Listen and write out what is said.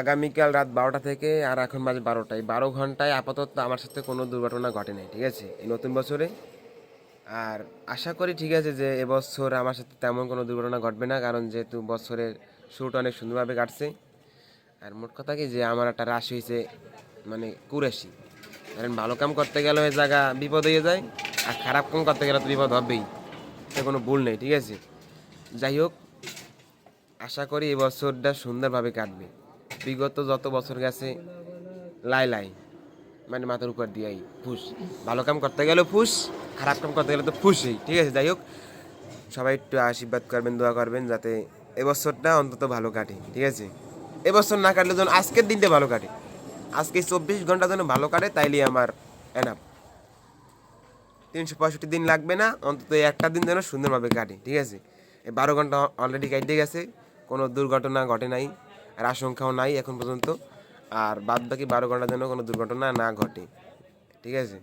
আগামীকাল রাত বারোটা থেকে আর এখন বাজে বারোটায় বারো ঘন্টায় আপাতত আমার সাথে কোনো দুর্ঘটনা ঘটে নাই, ঠিক আছে? এই নতুন বছরে। আর আশা করি ঠিক আছে যে এবছর আমার সাথে তেমন কোনো দুর্ঘটনা ঘটবে না, কারণ যেহেতু বছরের শুরুটা অনেক সুন্দরভাবে কাটছে। আর মোট কথা কি যে আমার একটা রাশি হয়েছে মানে কুরাশি। কারণ ভালো কাম করতে গেলে ওই জায়গা বিপদ হয়ে যায়, আর খারাপ কাম করতে গেলে তো বিপদ হবেই। সে কোনো ভুল নেই, ঠিক আছে? যাই হোক, আশা করি এবছরটা সুন্দরভাবে কাটবে। বিগত যত বছর গেছে, লাই লাই। মানে মাথার উপর দিয়াই ফুস। ভালো কাম করতে গেলেও ফুস, খারাপ কাম করতে গেলে তো ফুসই, ঠিক আছে? যাই হোক, সবাই একটু আশীর্বাদ করবেন, দোয়া করবেন যাতে এবছরটা অন্তত ভালো কাটে, ঠিক আছে? এবছর না কাটলে যেন আজকের দিনটা ভালো কাটে। আজকে চব্বিশ ঘণ্টা যেন ভালো কাটে, তাইলে আমার এনাফ তিনশো পঁয়ষট্টি দিন লাগবে না, অন্তত একটা দিন যেন সুন্দরভাবে কাটে, ঠিক আছে? বারো ঘণ্টা অলরেডি কাটতে গেছে, কোনো দুর্ঘটনা ঘটে নাই। আর আশঙ্কাও নাই এখন পর্যন্ত। আর বাদ বাকি বারো ঘণ্টার জন্য কোনো দুর্ঘটনা না ঘটে। ঠিক আছে?